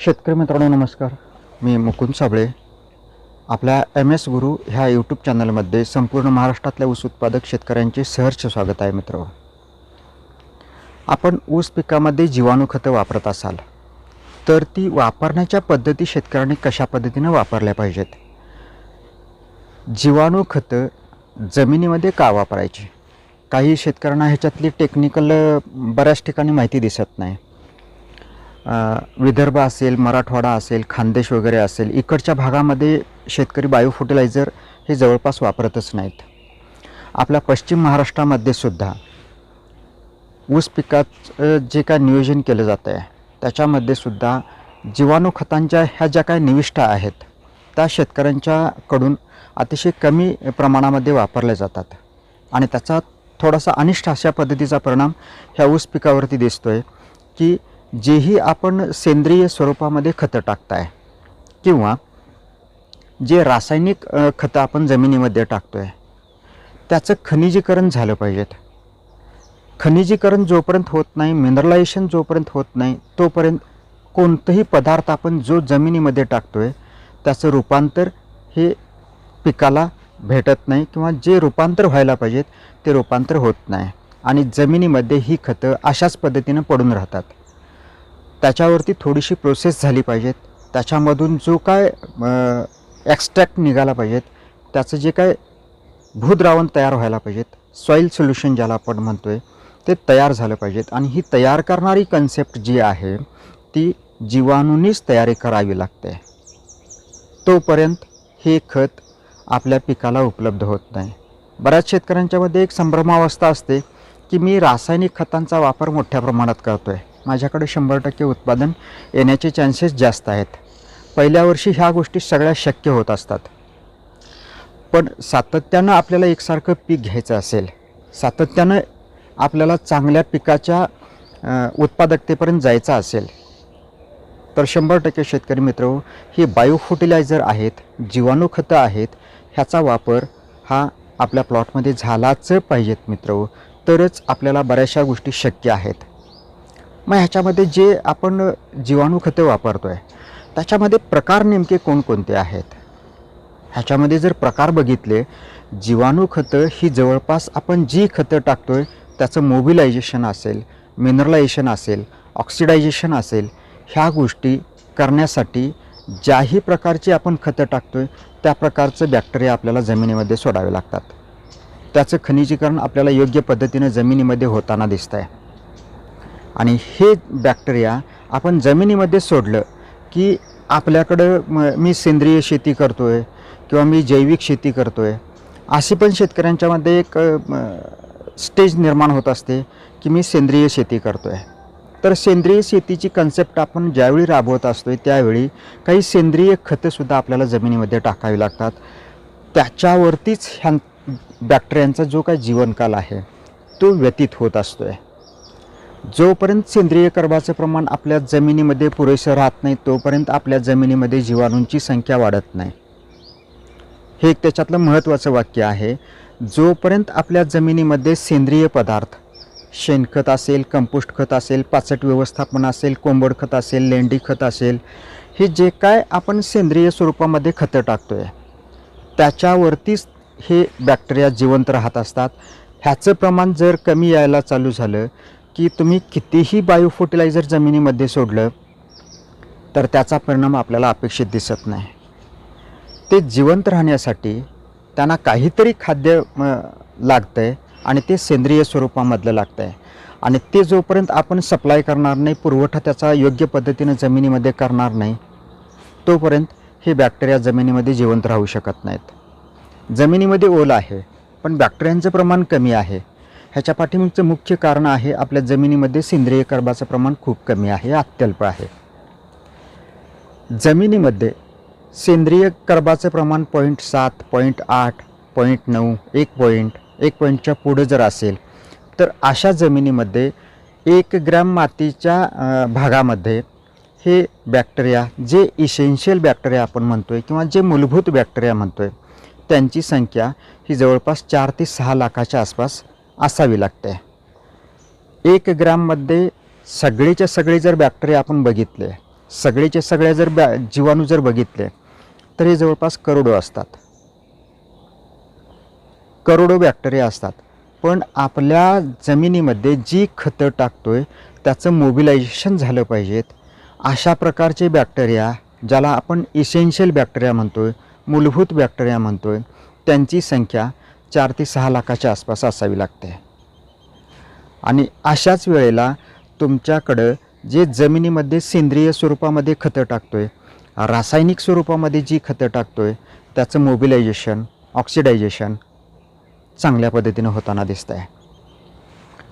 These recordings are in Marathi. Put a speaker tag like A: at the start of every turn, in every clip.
A: शेतकरी मित्रांनो नमस्कार. मी मुकुंद साबळे. आपल्या एम एस गुरु ह्या यूट्यूब चॅनलमध्ये संपूर्ण महाराष्ट्रातल्या ऊस उत्पादक शेतकऱ्यांचे सहर्ष स्वागत आहे मित्र. आपण ऊस पिकामध्ये जीवाणू खतं वापरत असाल तर ती वापरण्याच्या पद्धती शेतकऱ्यांनी कशा पद्धतीनं वापरल्या पाहिजेत? जीवाणू खतं जमिनीमध्ये का वापरायची? काही शेतकऱ्यांना ह्याच्यातली टेक्निकल बऱ्याच ठिकाणी माहिती दिसत नाही. विदर्भ असेल मराठवाडा असेल खानदेश वगैरे असेल इकडच्या भागामध्ये शेतकरी बायो फर्टिलायझर हे जवळपास वापरतच नाहीत. आपल्या पश्चिम महाराष्ट्रामध्ये सुद्धा ऊस पिकात जे काय नियोजन केलं जातं आहे त्याच्यामध्ये सुद्धा जीवाणू खतांच्या ह्या ज्या काही निविष्ठा आहेत त्या शेतकऱ्यांच्याकडून अतिशय कमी प्रमाणामध्ये वापरल्या जातात. आणि त्याचा थोडासा अनिष्ट अशा पद्धतीचा परिणाम ह्या ऊस पिकावरती दिसतो आहे की जेही आपण सेंद्रिय स्वरूपामध्ये खतं टाकताय किंवा जे रासायनिक खतं आपण जमिनीमध्ये टाकतो आहे त्याचं खनिजीकरण झालं पाहिजेत. खनिजीकरण जोपर्यंत होत नाही मिनरलायझेशन जोपर्यंत होत नाही तोपर्यंत कोणतंही पदार्थ आपण जो जमिनीमध्ये टाकतो आहे त्याचं रूपांतर हे पिकाला भेटत नाही किंवा जे रूपांतर व्हायला पाहिजेत ते रूपांतर होत नाही. आणि जमिनीमध्ये ही खतं अशाच पद्धतीनं पडून राहतात. त्याच्यावरती थोडीशी प्रोसेस झाली पाहिजेत. त्याच्यामधून जो काय एक्स्ट्रॅक्ट निघाला पाहिजेत त्याचं जे काय भूद्रावण तयार व्हायला पाहिजेत सॉईल सोल्युशन ज्याला आपण म्हणतो आहे ते तयार झालं पाहिजेत. आणि ही तयार करणारी कन्सेप्ट जी आहे ती जीवाणूंनीच तयारी करावी लागते. तोपर्यंत हे खत आपल्या पिकाला उपलब्ध होत नाही. बऱ्याच शेतकऱ्यांच्यामध्ये एक संभ्रमावस्था असते की मी रासायनिक खतांचा वापर मोठ्या प्रमाणात करतो आहे माझ्याकडे शंभर टक्के उत्पादन येण्याचे चान्सेस जास्त आहेत. पहिल्या वर्षी ह्या गोष्टी सगळ्या शक्य होत असतात. पण सातत्यानं आपल्याला एकसारखं पीक घ्यायचं असेल सातत्यानं आपल्याला चांगल्या पिकाच्या उत्पादकतेपर्यंत जायचं असेल तर शंभर टक्के शेतकरी मित्र ही बायो फर्टिलायझर आहेत जीवाणू खतं आहेत ह्याचा वापर हा आपल्या प्लॉटमध्ये झालाच पाहिजेत मित्र. तरच आपल्याला बऱ्याचशा गोष्टी शक्य आहेत. मग ह्याच्यामध्ये जे आपण जीवाणू खतं वापरतो आहे त्याच्यामध्ये प्रकार नेमके कोणकोणते आहेत? ह्याच्यामध्ये जर प्रकार बघितले जीवाणू खतं ही जवळपास आपण जी खतं टाकतो आहे त्याचं मोबिलायझेशन असेल मिनरलायझेशन असेल ऑक्सिडायझेशन असेल ह्या गोष्टी करण्यासाठी ज्याही प्रकारची आपण खतं टाकतो आहे त्या प्रकारचं बॅक्टेरिया आपल्याला जमिनीमध्ये सोडावे लागतात. त्याचं खनिजीकरण आपल्याला योग्य पद्धतीनं जमिनीमध्ये होताना दिसतं आहे आणि हे बॅक्टेरिया आपण जमिनीमध्ये सोडलं की आपल्याकडं म मी सेंद्रिय शेती करतो आहे किंवा मी जैविक शेती करतो आहे अशी पण शेतकऱ्यांच्यामध्ये एक स्टेज निर्माण होत असते की मी सेंद्रिय शेती करतो आहे तर सेंद्रिय शेतीची कन्सेप्ट आपण ज्यावेळी राबवत असतो आहे त्यावेळी काही सेंद्रिय खतंसुद्धा आपल्याला जमिनीमध्ये टाकावी लागतात. त्याच्यावरतीच ह्या बॅक्टेरियांचा जो काही जीवनकाल आहे तो व्यतीत होत असतो आहे जोपर्यंत सेंद्रिय कर्बाचं प्रमाण आपल्या जमिनीमध्ये पुरेसं राहत नाही तोपर्यंत आपल्या जमिनीमध्ये जीवाणूंची संख्या वाढत नाही. हे एक त्याच्यातलं महत्त्वाचं वाक्य आहे. जोपर्यंत आपल्या जमिनीमध्ये सेंद्रिय पदार्थ शेणखत असेल कंपोस्ट खत असेल पाचट व्यवस्थापन असेल कोंबड खत असेल लेंडी खत असेल हे जे काय आपण सेंद्रिय स्वरूपामध्ये खतं टाकतो आहे त्याच्यावरतीच हे बॅक्टेरिया जिवंत राहत असतात. ह्याचं प्रमाण जर कमी यायला चालू झालं की तुम्ही कितीही बायो फर्टिलायझर जमिनीमध्ये सोडलं तर त्याचा परिणाम आपल्याला अपेक्षित दिसत नाही. ते जिवंत राहण्यासाठी त्यांना काहीतरी खाद्य लागतं आहे आणि ते सेंद्रिय स्वरूपामधलं लागतं आहे आणि ते जोपर्यंत आपण सप्लाय करणार नाही पुरवठा त्याचा योग्य पद्धतीनं जमिनीमध्ये करणार नाही तोपर्यंत हे बॅक्टेरिया जमिनीमध्ये जिवंत राहू शकत नाहीत. जमिनीमध्ये ओलं आहे पण बॅक्टेरियांचं प्रमाण कमी आहे. ह्याच्या पाठीमागचं मुख्य कारण आहे आपल्या जमिनीमध्ये सेंद्रिय कर्बाचं प्रमाण खूप कमी आहे अत्यल्प आहे. जमिनीमध्ये सेंद्रिय कर्बाचं प्रमाण पॉईंट सात पॉईंट आठ पॉईंट नऊ एक पॉईंट एक पॉईंटच्या पुढं जर असेल तर अशा जमिनीमध्ये एक ग्रॅम मातीच्या भागामध्ये हे बॅक्टेरिया जे इसेन्शियल बॅक्टेरिया आपण म्हणतो आहे किंवा जे मूलभूत बॅक्टेरिया म्हणतो आहे त्यांची संख्या ही जवळपास चार ते सहा लाखाच्या आसपास असावी लागते. एक ग्रॅममध्ये सगळेच्या सगळे जर बॅक्टेरिया आपण बघितले सगळेचे सगळे जर बॅ जीवाणू जर बघितले तर हे जवळपास करोडो असतात. करोडो बॅक्टेरिया असतात. पण आपल्या जमिनीमध्ये जी खतं टाकतोय त्याचं मोबिलायझेशन झालं पाहिजेत. अशा प्रकारचे बॅक्टेरिया ज्याला आपण इसेन्शियल बॅक्टेरिया म्हणतो आहे मूलभूत बॅक्टेरिया म्हणतो आहे त्यांची संख्या चार ते सहा लाखाच्या आसपास असावी लागते. आणि अशाच वेळेला तुमच्याकडं जे जमिनीमध्ये सेंद्रिय स्वरूपामध्ये खतं टाकतो आहे रासायनिक स्वरूपामध्ये जी खतं टाकतो आहे त्याचं मोबिलायझेशन ऑक्सिडायझेशन चांगल्या पद्धतीनं होताना दिसत आहे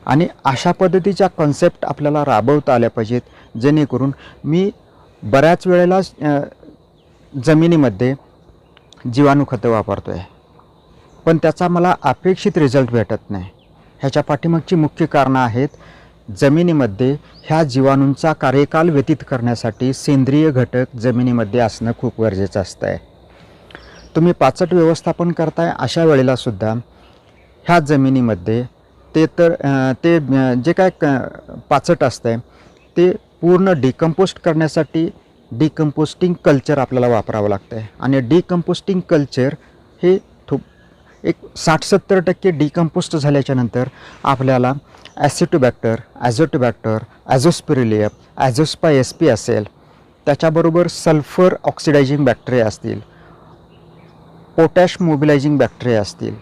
A: आणि अशा पद्धतीच्या कॉन्सेप्ट आपल्याला राबवता आल्या पाहिजेत जेणेकरून मी बऱ्याच वेळेला जमिनीमध्ये जीवाणू खतं वापरतो आहे पण त्याचा मला अपेक्षित रिझल्ट भेटत नाही. ह्याच्या पाठीमागची मुख्य कारणं आहेत जमिनीमध्ये ह्या जीवाणूंचा कार्यकाल व्यतीत करण्यासाठी सेंद्रिय घटक जमिनीमध्ये असणं खूप गरजेचं असतं आहे तुम्ही पाचट व्यवस्थापन करताय अशा वेळेलासुद्धा ह्या जमिनीमध्ये ते तर ते जे काय क पाचट असतं आहे ते पूर्ण डिकम्पोस्ट करण्यासाठी डिकम्पोस्टिंग कल्चर आपल्याला वापरावं लागतं आहे आणि डिकम्पोस्टिंग कल्चर हे एक साठ सत्तर टक्के डिकम्पोस्ट झाल्याच्यानंतर आपल्याला ॲसिटोबॅक्टर ॲझोटोबॅक्टर ॲझोस्पिरिलियम ॲझोस्पा एस पी असेल. त्याच्याबरोबर सल्फर ऑक्सिडायझिंग बॅक्टेरिया असतील. पोटॅश मोबिलायझिंग बॅक्टेरिया असतील.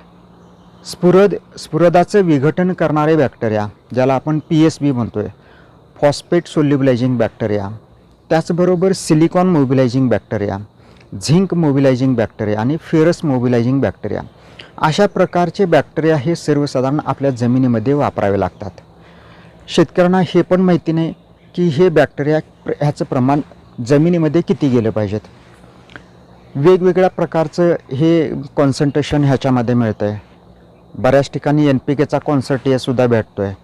A: स्फुरद स्फुरदाचं विघटन करणारे बॅक्टेरिया ज्याला आपण पी एस बी म्हणतो आहे फॉस्फेट सोल्युबलायझिंग बॅक्टेरिया त्याचबरोबर silicon mobilising bacteria zinc mobilising bacteria आणि फेरस मोबिलायझिंग बॅक्टेरिया अशा प्रकारचे बॅक्टेरिया हे सर्वसाधारण आपल्या जमिनीमध्ये वापरावे लागतात. शेतकऱ्यांना हे पण माहिती नाही की हे बॅक्टेरिया ह्याचं प्रमाण जमिनीमध्ये किती गेलं पाहिजेत. वेगवेगळ्या प्रकारचं हे कॉन्सन्ट्रेशन ह्याच्यामध्ये मिळतं आहे बऱ्याच ठिकाणी एन पी केचा कॉन्सर्टियासुद्धा भेटतो आहे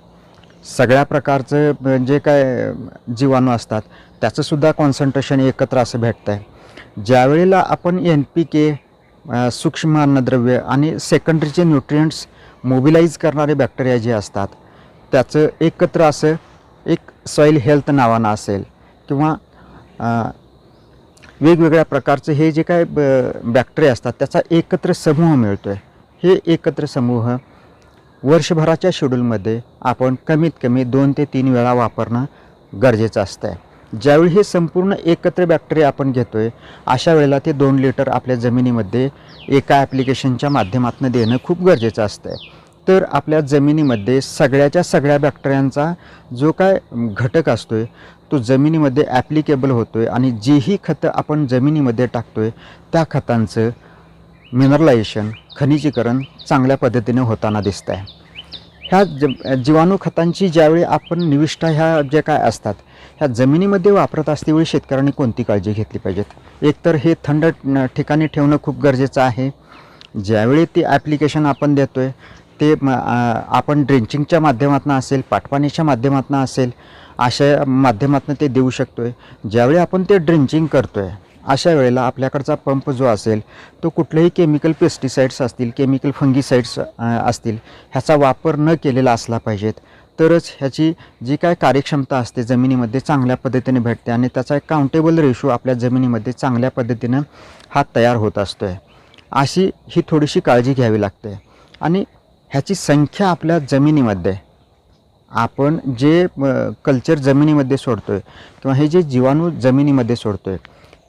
A: सगळ्या प्रकारचं जे काय जीवाणू असतात त्याचंसुद्धा कॉन्सन्ट्रेशन एकत्र असं भेटतं आहे ज्यावेळेला आपण एन पी के सूक्ष्म अन्नद्रव्य आणि सेकंडरीचे न्यूट्रियंट्स मोबिलाईज करणारे बॅक्टेरिया जे असतात त्याचं एकत्र असं एक सॉईल हेल्थ नावानं असेल किंवा वेगवेगळ्या प्रकारचे हे जे काय ब बॅक्टेरिया असतात त्याचा एकत्र समूह मिळतो आहे हे एकत्र समूह वर्षभराच्या शेड्यूलमध्ये आपण कमीत कमी दोन ते तीन वेळा वापरणं गरजेचं असतं आहे ज्यावेळी हे संपूर्ण एकत्र बॅक्टेरिया आपण घेतो आहे अशा वेळेला ते दोन लिटर आपल्या जमिनीमध्ये एका ॲप्लिकेशनच्या माध्यमातून देणं खूप गरजेचं असतं आहे तर आपल्या जमिनीमध्ये सगळ्याच्या सगळ्या बॅक्टेरियांचा जो काय घटक असतो आहे तो जमिनीमध्ये ॲप्लिकेबल होतो आहे आणि जेही खतं आपण जमिनीमध्ये टाकतो आहे त्या खतांचं मिनरलायझेशन खनिजीकरण चांगल्या पद्धतीने होताना दिसतं आहे ह्या ज जीवाणू खतांची ज्यावेळी आपण निविष्ठा ह्या ज्या काय असतात ह्या जमिनीमध्ये वापरत असतेवेळी शेतकऱ्यांनी कोणती काळजी घेतली पाहिजेत? एकतर हे थंड ठिकाणी ठेवणं खूप गरजेचं आहे. ज्यावेळी ते ॲप्लिकेशन आपण देतो आहे ते आपण ड्रिंचिंगच्या माध्यमातून असेल पाटपाणीच्या माध्यमातून असेल अशा माध्यमातून ते देऊ शकतो आहे ज्यावेळी आपण ते ड्रिंचिंग करतो आहे अशा वेळेला आपल्याकडचा पंप जो असेल तो कुठलेही केमिकल पेस्टिसाईड्स असतील केमिकल फंगीसाईड्स असतील ह्याचा वापर न केलेला असला पाहिजेत. तरच ह्याची जी काय कार्यक्षमता असते जमिनीमध्ये चांगल्या पद्धतीने भेटते आणि त्याचा एक काउंटेबल रेशो आपल्या जमिनीमध्ये चांगल्या पद्धतीनं हा तयार होत असतो आहे अशी ही थोडीशी काळजी घ्यावी लागते. आणि ह्याची संख्या आपल्या जमिनीमध्ये आपण जे कल्चर जमिनीमध्ये सोडतो आहे किंवा हे जे जीवाणू जमिनीमध्ये सोडतो आहे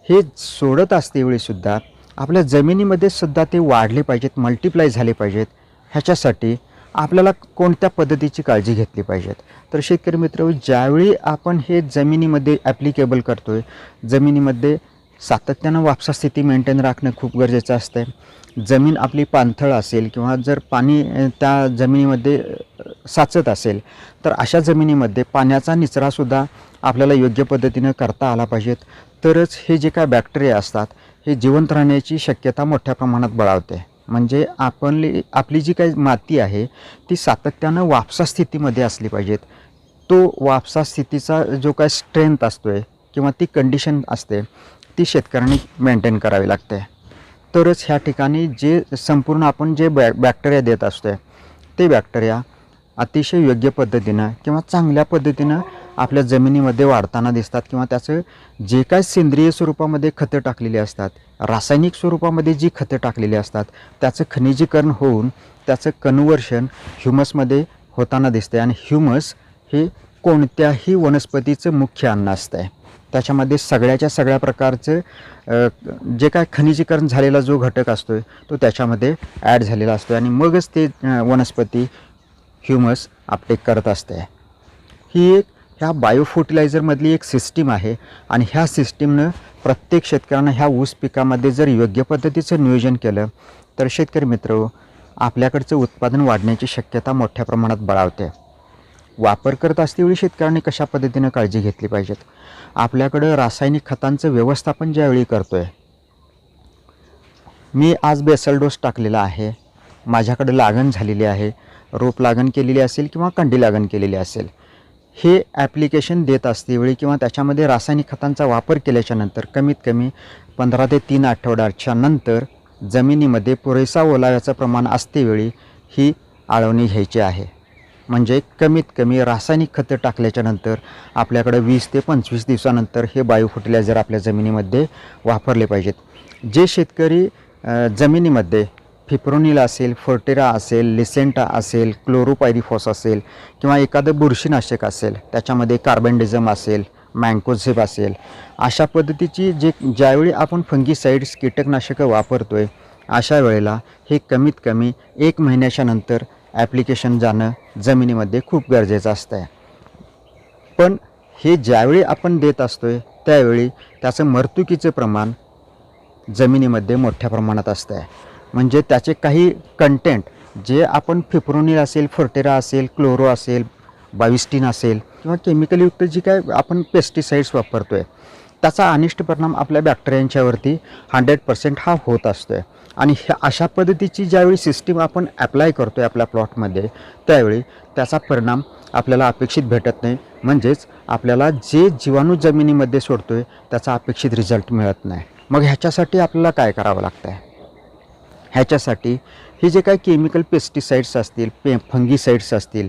A: हे सोडत असते वेळीसुद्धा आपल्या जमिनीमध्ये सुद्धा ते वाढले पाहिजेत मल्टिप्लाय झाले पाहिजेत. ह्याच्यासाठी आपल्याला कोणत्या पद्धतीची काळजी घेतली पाहिजेत? तर शेतकरी मित्र ज्यावेळी आपण हे जमिनीमध्ये ॲप्लिकेबल करतो आहे जमिनीमध्ये सातत्यानं वापसा स्थिती मेंटेन राखणं खूप गरजेचं असतं जमीन आपली पाणथळ असेल किंवा जर पाणी त्या जमिनीमध्ये साचत असेल तर अशा जमिनीमध्ये पाण्याचा निचरासुद्धा आपल्याला योग्य पद्धतीनं करता आला पाहिजेत. तरच हे जे काय बॅक्टेरिया असतात हे जिवंत राहण्याची शक्यता मोठ्या प्रमाणात बळावते. म्हणजे आपणली आपली जी काही माती आहे ती सातत्यानं वापसा स्थितीमध्ये असली पाहिजेत. तो वापसा स्थितीचा जो काय स्ट्रेंथ असतो आहे किंवा ती कंडिशन असते ती शेतकऱ्यांनी मेंटेन करावी लागते. तरच ह्या ठिकाणी जे संपूर्ण आपण जे बॅ बॅक्टेरिया देत असतो आहे ते बॅक्टेरिया अतिशय योग्य पद्धतीनं किंवा चांगल्या पद्धतीनं आपल्या जमिनीमध्ये वाढताना दिसतात किंवा त्याचं जे काय सेंद्रिय स्वरूपामध्ये खतं टाकलेली असतात रासायनिक स्वरूपामध्ये जी खतं टाकलेली असतात त्याचं खनिजीकरण होऊन त्याचं कन्वर्शन ह्युमसमध्ये होताना दिसते आणि ह्युमस हे कोणत्याही वनस्पतीचं मुख्य अन्न असतं आहे त्याच्यामध्ये सगळ्याच्या सगळ्या प्रकारचं जे काय खनिजीकरण झालेला जो घटक असतो आहे तो त्याच्यामध्ये ॲड झालेला असतो आणि मगच ते वनस्पती ह्युमस अपटेक करत असते ही एक ह्या बायो फर्टिलायझरमधली एक सिस्टीम आहे आणि ह्या सिस्टीमनं प्रत्येक शेतकऱ्यांना ह्या ऊस पिकामध्ये जर योग्य पद्धतीचं नियोजन केलं तर शेतकरी मित्र आपल्याकडचं उत्पादन वाढण्याची शक्यता मोठ्या प्रमाणात बळावते. वापर करत असतेवेळी शेतकऱ्यांनी कशा पद्धतीनं काळजी घेतली पाहिजेत? आपल्याकडं रासायनिक खतांचं व्यवस्थापन ज्यावेळी करतो आहे मी आज बेसल डोस टाकलेला आहे. माझ्याकडे लागण झालेली आहे. रोप लागण केलेली असेल किंवा कंडी लागण केलेली असेल. हे ॲप्लिकेशन देत असतेवेळी किंवा त्याच्यामध्ये रासायनिक खतांचा वापर केल्याच्यानंतर कमीत कमी पंधरा ते तीन आठवड्याच्या नंतर जमिनीमध्ये पुरेसा ओलाव्याचं प्रमाण असतेवेळी ही आळवणी घ्यायची आहे. म्हणजे कमीत कमी रासायनिक खतं टाकल्याच्या नंतर आपल्याकडं वीस ते पंचवीस दिवसानंतर हे बायो फर्टिलायझर आपल्या जमिनीमध्ये वापरले पाहिजेत. जे शेतकरी जमिनीमध्ये फिप्रोनिल असेल फर्टेरा असेल लिसेंटा असेल क्लोरोपायरिफॉस असेल किंवा एखादं बुरशीनाशक असेल त्याच्यामध्ये कार्बनडिझम असेल मँकोझेब असेल. अशा पद्धतीची जे ज्यावेळी आपण फंगीसाईड्स कीटकनाशकं वापरतो आहे अशा वेळेला हे कमीत कमी एक महिन्याच्या नंतर ॲप्लिकेशन जाणं जमिनीमध्ये खूप गरजेचं असतं आहे पण हे ज्यावेळी आपण देत असतो आहे त्यावेळी त्याचं मर्तुकीचं प्रमाण जमिनीमध्ये मोठ्या प्रमाणात असतं आहे म्हणजे त्याचे काही कंटेंट जे आपण फिप्रोनिल असेल फर्टेरा असेल क्लोरो असेल बाविस्टीन असेल किंवा केमिकलयुक्त जी काय आपण पेस्टिसाइड्स वापरतो आहे त्याचा अनिष्ट परिणाम आपल्या बॅक्टेरियांच्यावरती हंड्रेड पर्सेंट हा होत असतो आहे आणि ह्या अशा पद्धतीची ज्यावेळी सिस्टीम आपण ॲप्लाय करतो आहे आपल्या प्लॉटमध्ये त्यावेळी त्याचा परिणाम आपल्याला अपेक्षित भेटत नाही. म्हणजेच आपल्याला जे जीवाणू जमिनीमध्ये सोडतो आहे त्याचा अपेक्षित रिझल्ट मिळत नाही. मग ह्याच्यासाठी आपल्याला काय करावं लागतं आहे ह्याच्यासाठी हे जे काही केमिकल पेस्टिसाइड्स असतील पे फंगीसाईड्स असतील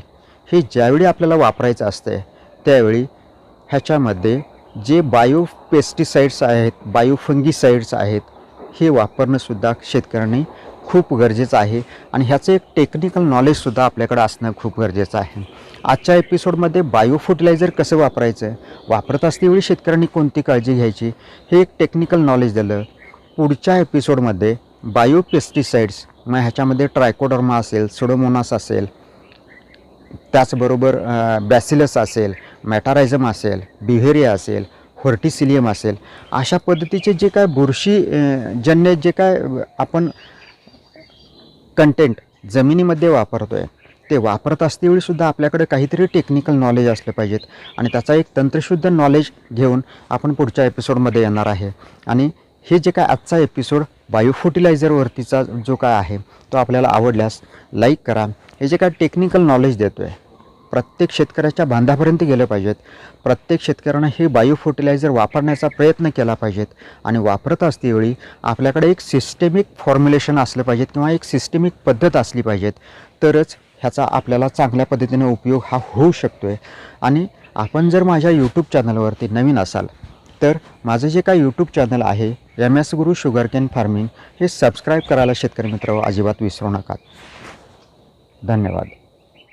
A: हे ज्यावेळी आपल्याला वापरायचं असतं त्यावेळी ह्याच्यामध्ये जे बायो पेस्टिसाइड्स आहेत बायो फंगीसाईड्स आहेत हे वापरणंसुद्धा शेतकऱ्यांनी खूप गरजेचं आहे. आणि ह्याचं एक टेक्निकल नॉलेजसुद्धा आपल्याकडं असणं खूप गरजेचं आहे. आजच्या एपिसोडमध्ये बायो फर्टिलायझर कसं वापरायचं? वापरत असतेवेळी शेतकऱ्यांनी कोणती काळजी घ्यायची? हे एक टेक्निकल नॉलेज दिलं. पुढच्या एपिसोडमध्ये बायोपेस्टिसाइड्स मग ह्याच्यामध्ये ट्रायकोडर्मा असेल सोडोमोनास असेल त्याचबरोबर बॅसिलस असेल मॅटारायझम असेल बिहेरिया असेल व्हर्टिसिलियम असेल अशा पद्धतीचे जे काय बुरशीजन्य जे काय आपण कंटेंट जमिनीमध्ये वापरतो आहे ते वापरत असतेवेळी सुद्धा आपल्याकडे काहीतरी टेक्निकल नॉलेज असलं पाहिजेत. आणि त्याचा एक तंत्रशुद्ध नॉलेज घेऊन आपण पुढच्या एपिसोडमध्ये येणार आहे. आणि हे जे काय आजचा एपिसोड बायो फर्टिलायझरवरतीचा जो काय आहे तो आपल्याला आवडल्यास लाईक करा. हे जे काय टेक्निकल नॉलेज देतो आहे प्रत्येक शेतकऱ्याच्या बांधापर्यंत गेलं पाहिजेत. प्रत्येक शेतकऱ्यांना हे बायो फर्टिलायझर वापरण्याचा प्रयत्न केला पाहिजेत. आणि वापरत असतेवेळी आपल्याकडे एक सिस्टेमिक फॉर्म्युलेशन असलं पाहिजेत किंवा एक सिस्टेमिक पद्धत असली पाहिजेत. तरच ह्याचा आपल्याला चांगल्या पद्धतीने उपयोग हा होऊ शकतो आहे आणि आपण जर माझ्या यूट्यूब चॅनलवरती नवीन असाल तर माझं जे काय यूट्यूब चॅनल आहे M S Guru sugarcane farming हे सबस्क्राईब करायला शेतकरी मित्र अजिबात विसरू नका. धन्यवाद.